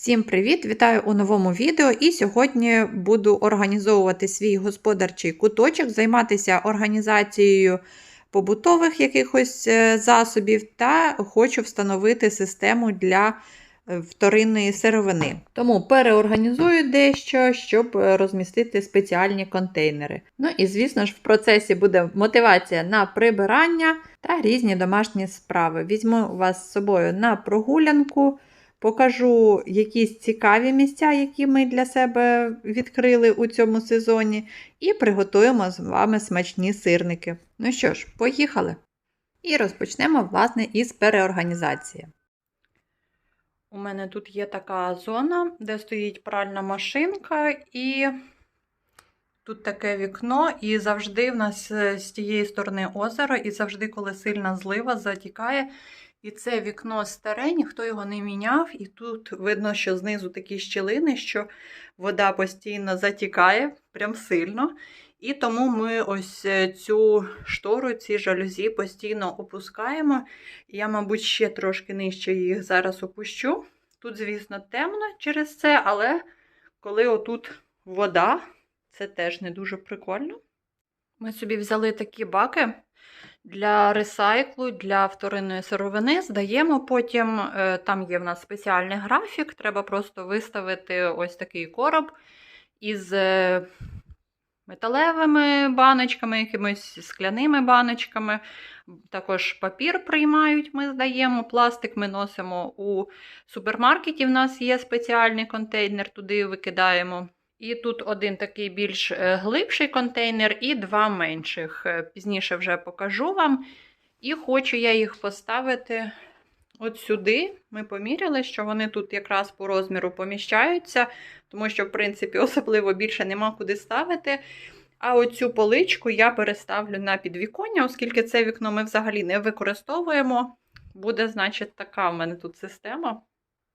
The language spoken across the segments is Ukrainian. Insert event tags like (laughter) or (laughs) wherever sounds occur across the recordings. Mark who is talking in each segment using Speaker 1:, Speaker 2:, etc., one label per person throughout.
Speaker 1: Всім привіт! Вітаю у новому відео. І сьогодні буду організовувати свій господарчий куточок, займатися організацією побутових якихось е, засобів та хочу встановити систему для е, вторинної сировини. Тому переорганізую дещо, щоб розмістити спеціальні контейнери. Ну і, звісно ж, в процесі буде мотивація на прибирання та різні домашні справи. Візьму вас з собою на прогулянку. Покажу якісь цікаві місця, які ми для себе відкрили у цьому сезоні, і приготуємо з вами смачні сирники. Ну що ж, поїхали! І розпочнемо, власне, із переорганізації. У мене тут є така зона, де стоїть пральна машинка, і тут таке вікно, і завжди в нас з тієї сторони озеро, і завжди, коли сильна злива, затікає. І це вікно старе, ніхто його не міняв, і тут видно, що знизу такі щілини, що вода постійно затікає, прям сильно. І тому ми ось е, цю штору, ці жалюзі постійно опускаємо. Я, мабуть, ще трошки нижче їх зараз опущу. Тут, звісно, темно через це, але коли отут вода, це теж не дуже прикольно. Ми собі взяли такі баки для ресайклу, для вторинної сировини. Здаємо потім, е, там є в нас спеціальний графік, треба просто виставити ось такий короб із е, металевими баночками, якимись скляними баночками. Також папір приймають, ми здаємо, пластик ми носимо у супермаркеті. В нас є спеціальний контейнер, туди викидаємо. І тут один такий більш е, глибший контейнер, і два менших. Е, пізніше вже покажу вам. І хочу я їх поставити от сюди. Ми поміряли, що вони тут якраз по розміру поміщаються, тому що, в принципі, (laughs) особливо більше нема куди ставити. А оцю поличку я переставлю на підвіконня, оскільки це вікно ми взагалі не використовуємо. Буде, значить, така в мене тут система.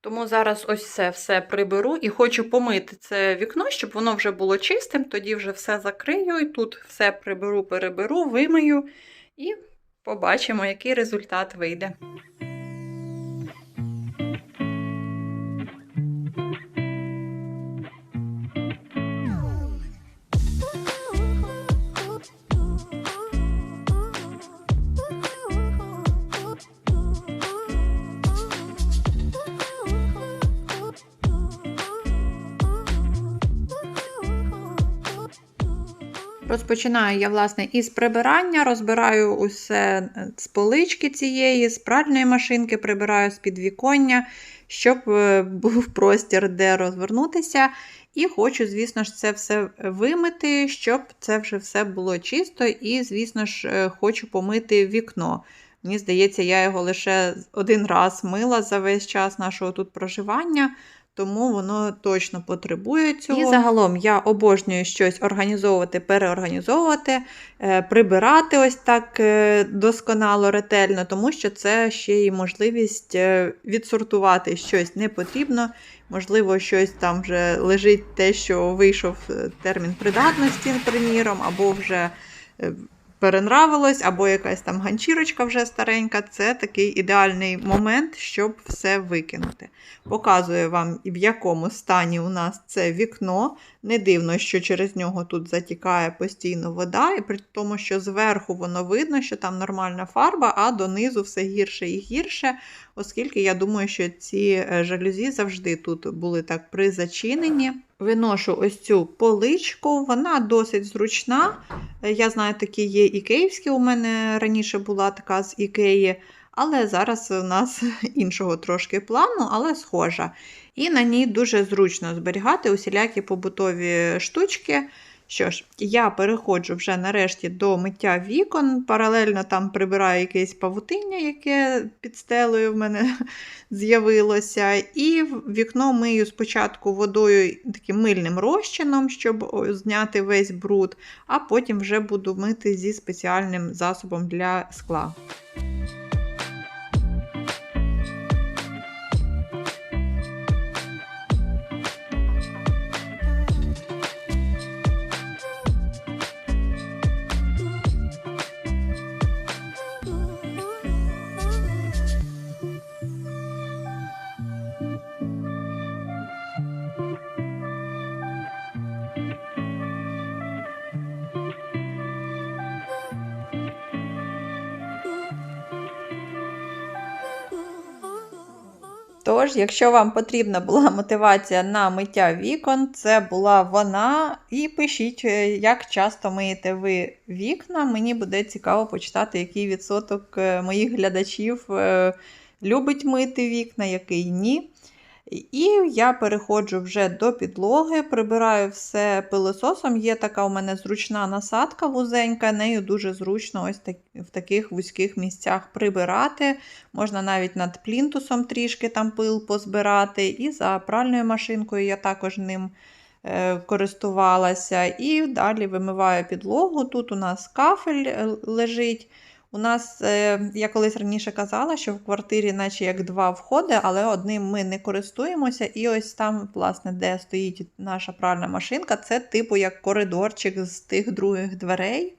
Speaker 1: Тому зараз ось це все приберу і хочу помити це вікно, щоб воно вже було чистим, тоді вже все закрию, і тут все приберу, переберу, вимию і побачимо, який результат вийде. Розпочинаю я, власне, із прибирання, розбираю усе з полички цієї, з пральної машинки, прибираю з підвіконня, щоб е, був простір, де розвернутися. І хочу, звісно ж, це все вимити, щоб це вже все було чисто. І, звісно ж, е, хочу помити вікно. Мені здається, я його лише один раз мила за весь час нашого тут проживання тому воно точно потребує цього. І загалом я обожнюю щось організовувати, переорганізовувати, е, прибирати ось так е, досконало, ретельно, тому що це ще й можливість е, відсортувати щось не потрібно. Можливо, щось там вже лежить те, що вийшов термін придатності, приміром, або вже перенравилось, або якась там ганчірочка вже старенька, це такий ідеальний момент, щоб все викинути. Показую вам, в якому стані у нас це вікно. Не дивно, що через нього тут затікає постійно вода, і при тому, що зверху воно видно, що там нормальна фарба, а донизу все гірше і гірше, оскільки я думаю, що ці е, жалюзі завжди тут були так призачинені. Виношу ось цю поличку, вона досить зручна. Я знаю, такі є і київські. У мене раніше була така з Ікеї, але зараз у нас (laughs) іншого трошки плану, але схожа. І на ній дуже зручно зберігати усілякі побутові штучки. Що ж, я переходжу вже нарешті до миття вікон, паралельно там прибираю якесь павутиння, яке під стелею в мене (laughs) з'явилося. І вікно мию спочатку водою таким мильним розчином, щоб зняти весь бруд, а потім вже буду мити зі спеціальним засобом для скла. Тож, якщо вам потрібна була (laughs) мотивація на миття вікон, це була вона. І пишіть, е, як часто миєте ви вікна. Мені буде цікаво почитати, який відсоток е, моїх глядачів е, любить мити вікна, який ні. І я переходжу вже до підлоги, прибираю все пилососом. Є така у мене зручна насадка вузенька, нею дуже зручно ось так, в таких вузьких місцях прибирати. Можна навіть над плінтусом трішки там пил позбирати. І за пральною машинкою я також ним е, користувалася. І далі вимиваю підлогу. Тут у нас кафель е, лежить. У нас, е, я колись раніше казала, що в квартирі, наче як два входи, але одним ми не користуємося. І ось там, власне, де стоїть наша пральна машинка, це типу як коридорчик з тих других дверей.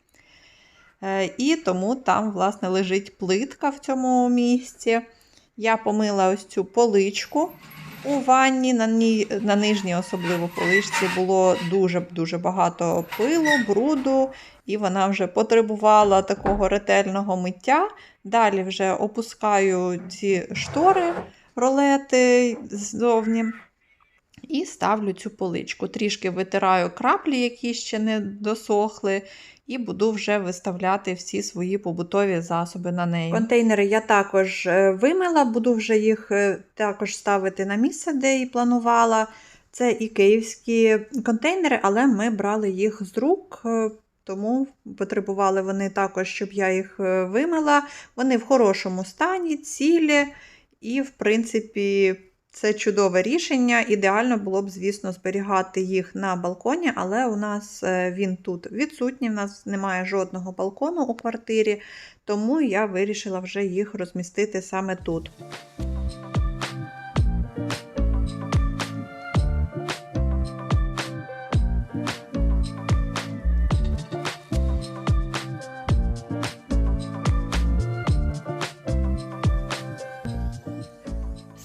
Speaker 1: Е, І тому там, власне, лежить плитка в цьому місці. Я помила ось цю поличку у ванні. На, ній, на нижній особливо поличці було дуже-дуже багато пилу, бруду, і вона вже потребувала такого ретельного миття. Далі вже опускаю ці штори, ролети ззовні. І ставлю цю поличку. Трішки витираю краплі, які ще не досохли, і буду вже виставляти всі свої побутові засоби на неї. Контейнери я також е, вимила, буду вже їх е, також ставити на місце, де і планувала. Це і київські контейнери, але ми брали їх з рук, е, тому потребували вони також, щоб я їх вимила. Вони в хорошому стані, цілі, і, в принципі, це чудове рішення. Ідеально було б, звісно, зберігати їх на балконі, але у нас е, він тут відсутній, у нас немає жодного балкону у квартирі, тому я вирішила вже їх розмістити саме тут.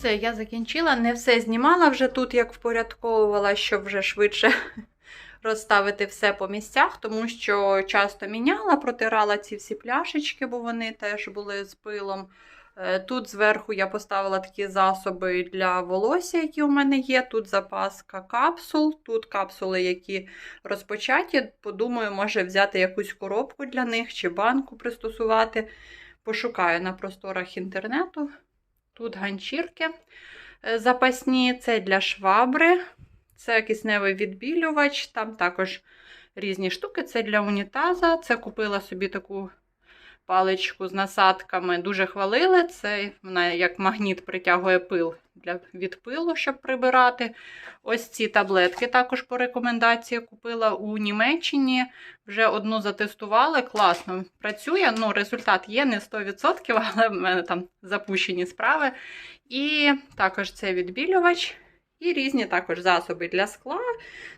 Speaker 1: Все, я закінчила, не все знімала вже тут, як впорядковувала, щоб вже швидше (laughs) розставити все по місцях, тому що часто міняла, протирала ці всі пляшечки, бо вони теж були з пилом. Е, тут зверху я поставила такі засоби для волосся, які у мене є. Тут запаска капсул, тут капсули, які розпочаті. Подумаю, може взяти якусь коробку для них чи банку пристосувати. Пошукаю на просторах інтернету. Тут ганчірки е, запасні, це для швабри, це кисневий відбілювач, там також різні штуки. Це для унітаза. Це купила собі таку паличку з насадками. Дуже хвалили. Це вона як магніт притягує пил для від пилу, щоб прибирати. Ось ці таблетки також по рекомендації купила у Німеччині. Вже одну затестували, класно працює. Ну, Результат є не 100%, (laughs) але в мене там запущені справи. І також це відбілювач. І різні також засоби для скла,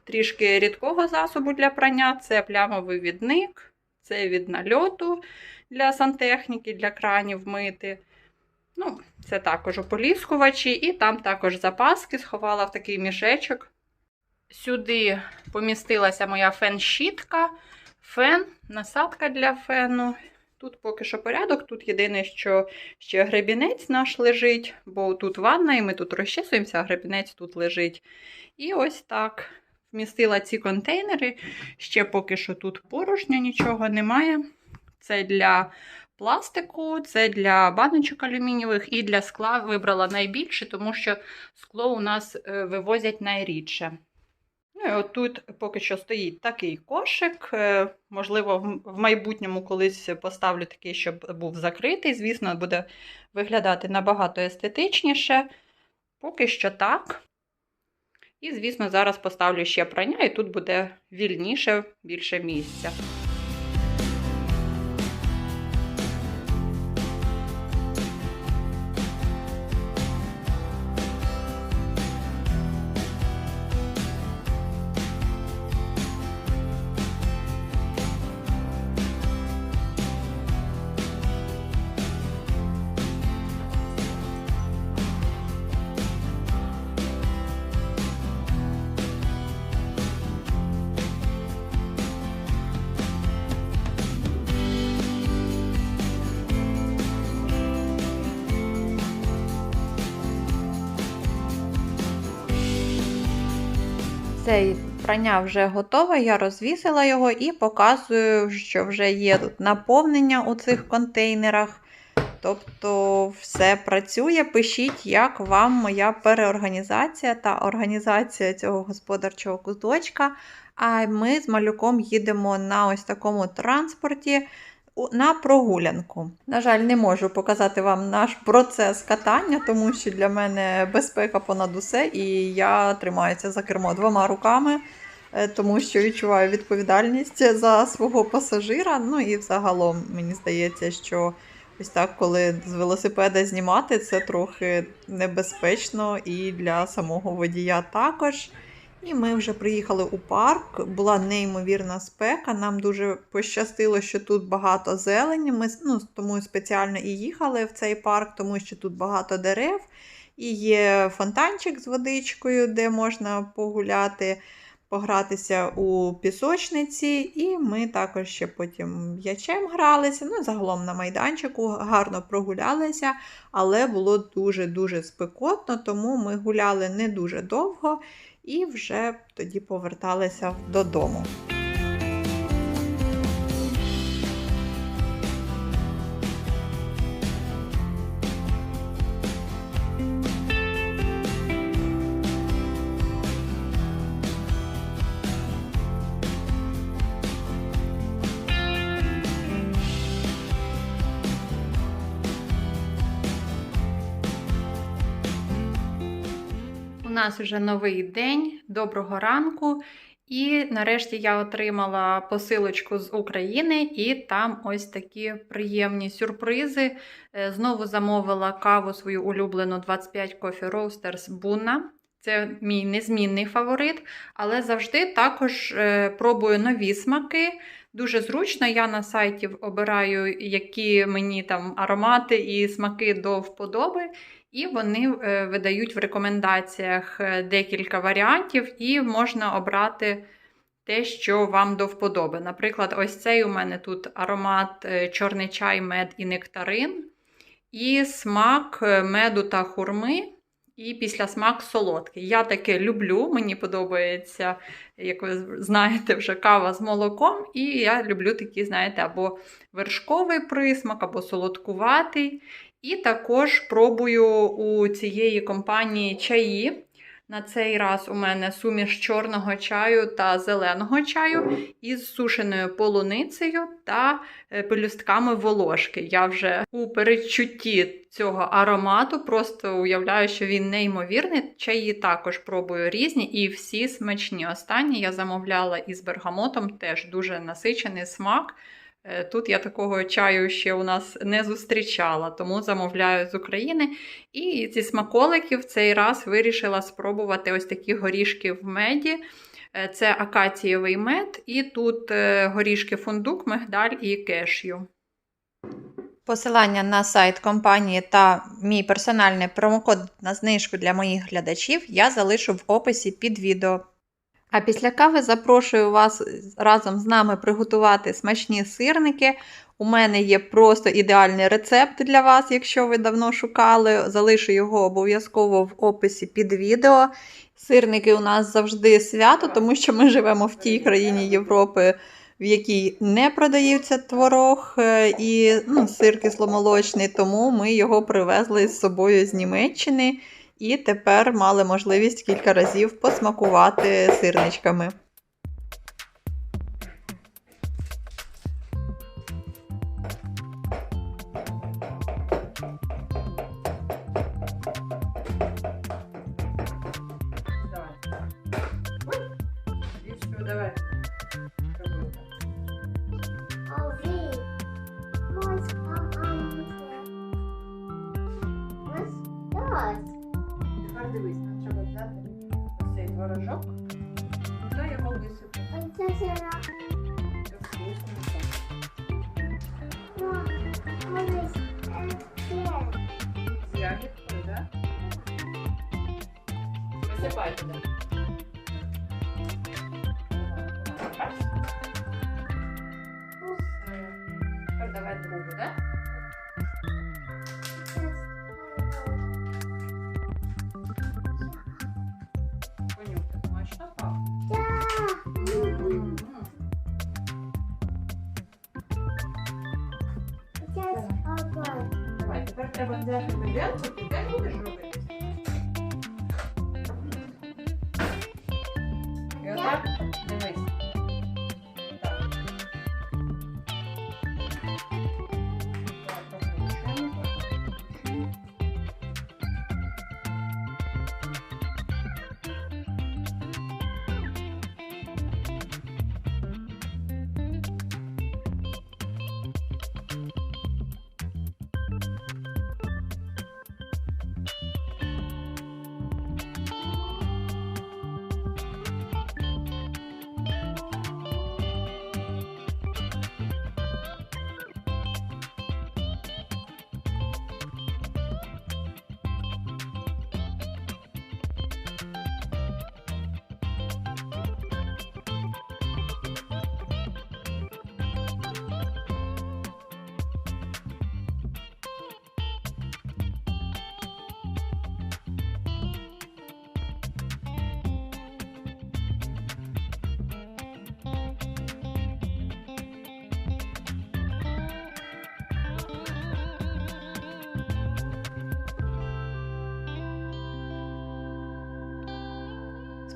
Speaker 1: трішки рідкого засобу для прання це плямовий відник, це від нальоту для сантехніки, для кранів мити. Ну, Це також ополіскувачі, і там також запаски сховала в такий мішечок. Сюди помістилася моя фен-щітка, фен, насадка для фену. Тут поки що порядок. Тут єдине, що ще гребінець наш лежить, бо тут ванна, і ми тут розчесуємося, а гребінець тут лежить. І ось так вмістила ці контейнери. Ще поки що тут порожньо, нічого немає. Це для пластику, це для баночок алюмінієвих і для скла вибрала найбільше, тому що скло у нас е, вивозять найрідше. Ну і от тут поки що стоїть такий кошик. Е, можливо, в майбутньому колись поставлю такий, щоб був закритий. Звісно, буде виглядати набагато естетичніше. Поки що так. І, звісно, зараз поставлю ще прання, і тут буде вільніше, більше місця. Цей прання вже готове, я розвісила його і показую, що вже є тут наповнення у цих контейнерах. Тобто все працює. Пишіть, як вам моя переорганізація та організація цього господарчого куточка. А ми з малюком їдемо на ось такому транспорті на прогулянку. На жаль, не можу показати вам наш процес катання, тому що для мене безпека понад усе, і я тримаюся за кермо двома руками, е, тому що відчуваю відповідальність за свого пасажира. Ну і взагалом мені здається, що ось так, коли з велосипеда знімати, це трохи небезпечно і для самого водія також. І ми вже приїхали у парк. Була неймовірна спека. Нам дуже пощастило, що тут багато зелені. Ми ну, тому спеціально і їхали в цей парк, тому що тут багато дерев. І є фонтанчик з водичкою, де можна погуляти, погратися у пісочниці. І ми також ще потім м'ячем гралися. Ну, загалом на майданчику гарно прогулялися, але було дуже-дуже спекотно, тому ми гуляли не дуже довго і вже тоді поверталися додому. Нас вже новий день, доброго ранку. І нарешті я отримала посилочку з України, і там ось такі приємні сюрпризи. Е, Знову замовила каву свою улюблену 25 Coffee Roasters Bunna. Це мій незмінний фаворит, але завжди також е, пробую нові смаки. Дуже зручно, я на сайті обираю, які мені там аромати і смаки до вподоби. І вони е, видають в рекомендаціях е, декілька варіантів, і можна обрати те, що вам до вподоби. Наприклад, ось цей у мене тут аромат е, чорний чай, мед і нектарин, і смак меду та хурми. І після смак солодкий. Я таке люблю, мені подобається, як ви знаєте, вже кава з молоком. І я люблю такі, знаєте, або вершковий присмак, або солодкуватий. І також пробую у цієї компанії чаї. На цей раз у мене суміш чорного чаю та зеленого чаю із сушеною полуницею та е, пелюстками волошки. Я вже у передчутті цього аромату просто уявляю, що він неймовірний. Чаї також пробую різні і всі смачні. Останні я замовляла із бергамотом, теж дуже насичений смак. Е, Тут я такого чаю ще у нас не зустрічала, тому замовляю з України. І зі смаколиків цей раз вирішила спробувати ось такі горішки в меді. Е, Це акацієвий мед, і тут е, горішки фундук, мигдаль і кешю. Посилання на сайт компанії та мій персональний промокод на знижку для моїх глядачів я залишу в описі під відео. А після кави запрошую вас разом з нами приготувати смачні сирники. У мене є просто ідеальний рецепт для вас, якщо ви давно шукали. Залишу його обов'язково в описі під відео. Сирники у нас завжди свято, тому що ми живемо в тій країні Європи, в якій не продається творог е, і ну, сир кисломолочний, тому ми його привезли з собою з Німеччини. І тепер мали можливість кілька разів посмакувати сирничками. Давай. Тепер дивись, нам треба взяти ось цей творожок та його висипати. З ягідкою, так? Висипай туди. Тепер давай другу, так? Тепер треба взяти меделку і далі вижувати.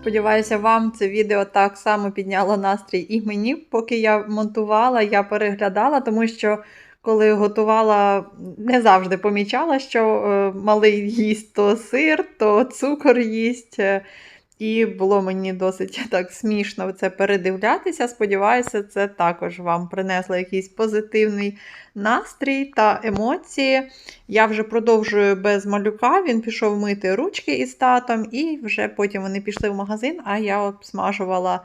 Speaker 1: Сподіваюся, вам це відео так само підняло настрій і мені, поки я монтувала, я переглядала, тому що коли готувала, не завжди помічала, що е, малий їсть то сир, то цукор їсть. І було мені досить (laughs) так смішно це передивлятися. Сподіваюся, це також вам принесло якийсь позитивний настрій та емоції. Я вже продовжую без малюка. Він пішов мити ручки із татом, і вже потім вони пішли в магазин, а я обсмажувала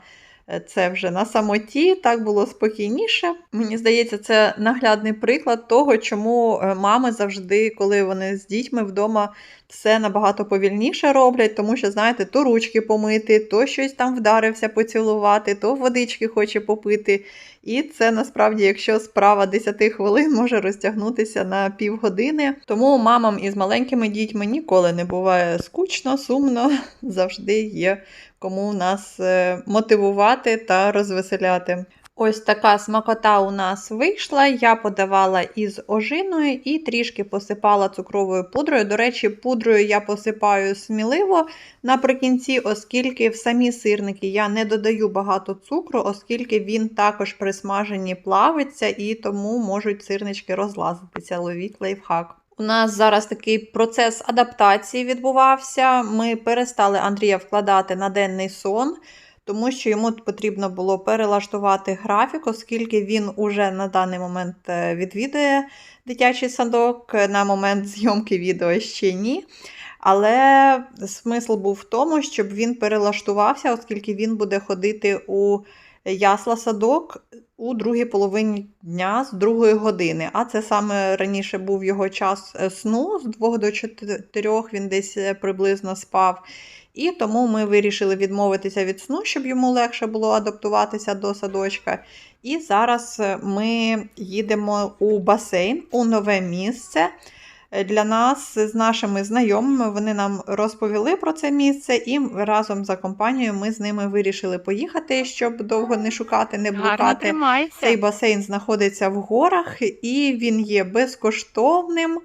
Speaker 1: це вже на самоті. Так було спокійніше. Мені здається, це наглядний приклад того, чому е, мами завжди, коли вони з дітьми вдома, все набагато повільніше роблять, тому що, знаєте, то ручки помити, то щось там вдарився поцілувати, то водички хоче попити. І це насправді, якщо справа 10 хвилин може розтягнутися на півгодини. Тому мамам із маленькими дітьми ніколи не буває скучно, сумно, (laughs) завжди є кому нас е, мотивувати та розвеселяти. Ось така смакота у нас вийшла. Я подавала із ожиною і трішки посипала цукровою пудрою. До речі, пудрою я посипаю сміливо наприкінці, оскільки в самі сирники я не додаю багато цукру, оскільки він також при смаженні плавиться і тому можуть сирнички розлазитися. Ловіть лайфхак. У нас зараз такий процес адаптації відбувався. Ми перестали Андрія вкладати на денний сон, тому що йому потрібно було перелаштувати графік, оскільки він уже на даний момент е, відвідує дитячий садок. На момент зйомки відео ще ні. Але смисл був в тому, щоб він перелаштувався, оскільки він буде ходити у ясла садок у другій половині дня з другої години. А це саме раніше був його час е, сну з 2 до 4 він десь е, приблизно спав. І тому ми вирішили відмовитися від сну, щоб йому легше було адаптуватися до садочка. І зараз е, ми їдемо у басейн у нове місце. Для нас з нашими знайомими вони нам розповіли про це місце, і разом за компанією ми з ними вирішили поїхати, щоб довго не шукати, не блукати. Цей басейн знаходиться в горах, і він є безкоштовним.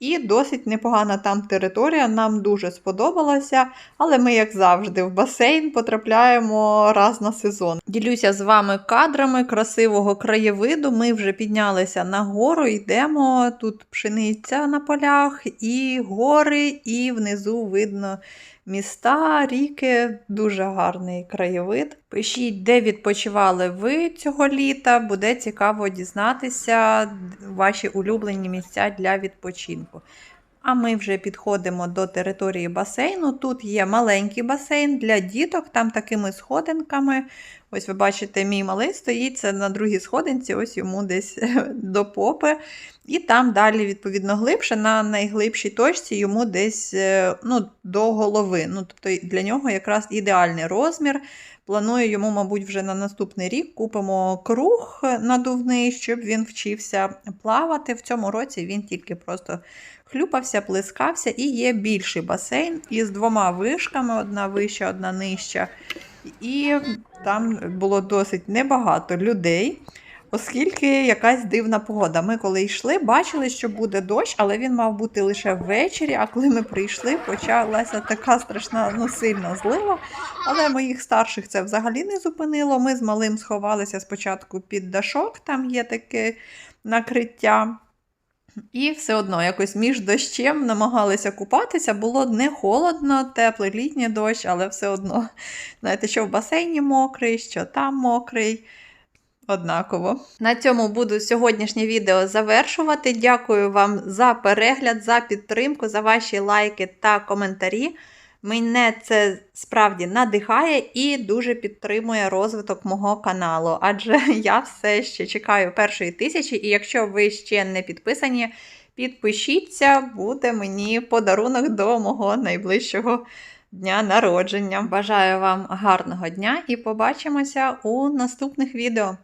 Speaker 1: І досить непогана там територія, нам дуже сподобалася, але ми, як завжди, в басейн потрапляємо раз на сезон. Ділюся з вами кадрами красивого краєвиду. Ми вже піднялися на гору, йдемо. Тут пшениця на полях, і гори, і внизу видно міста, ріки, дуже гарний краєвид. Пишіть, де відпочивали ви цього літа. Буде цікаво дізнатися ваші улюблені місця для відпочинку. А ми вже підходимо до території басейну. Тут є маленький басейн для діток, там такими сходинками. Ось ви бачите, мій малий стоїть це на другій сходинці, ось йому десь (laughs) до попи. І там далі, відповідно, глибше, на найглибшій точці йому десь е, ну, до голови. Ну, тобто для нього якраз ідеальний розмір. Планую йому, мабуть, вже на наступний рік купимо круг надувний, щоб він вчився плавати. В цьому році він тільки просто хлюпався, плескався, і є більший басейн із двома вишками: одна вища, одна нижча. І там було досить небагато людей. оскільки якась дивна погода. Ми коли йшли, бачили, що буде дощ, але він мав бути лише ввечері. А коли ми прийшли, почалася така страшна, ну сильна злива. Але моїх старших це взагалі не зупинило. Ми з малим сховалися спочатку під дашок, там є таке накриття. І все одно якось між дощем намагалися купатися. Було не холодно, теплий літній дощ, але все одно, знаєте, що в басейні мокрий, що там мокрий. Однаково. На цьому буду сьогоднішнє відео завершувати. Дякую вам за перегляд, за підтримку, за ваші лайки та коментарі. Мене це справді надихає і дуже підтримує розвиток мого каналу, адже (laughs) я все ще чекаю першої тисячі, і якщо ви ще не підписані, підпишіться, буде мені подарунок до мого найближчого дня народження. Бажаю вам гарного дня і побачимося у наступних відео.